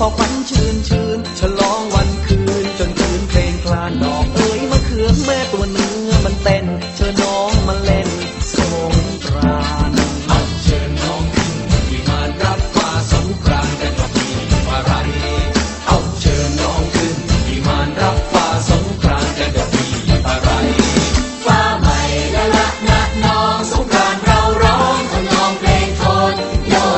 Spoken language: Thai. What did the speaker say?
พอควันชื้นชื้นฉลองวันคืน จนคืนเพลงคลานดอกเอ้ยมะเขือแม่ตัวเนื้อมันเต้นเชิญน้องมาเล่นสงกรานต์เอาเชิญน้องขึ้นวิมานรับฟ้าสงกรานต่กันว่มีอะไรเอาเชิญน้องขึ้นวิมานรับฟ้าสงกรานต่กันว่มีอะไรฟ้าใหม่ละละนะน้องสงกรานเราร้องทำนองเพลงโทนโยน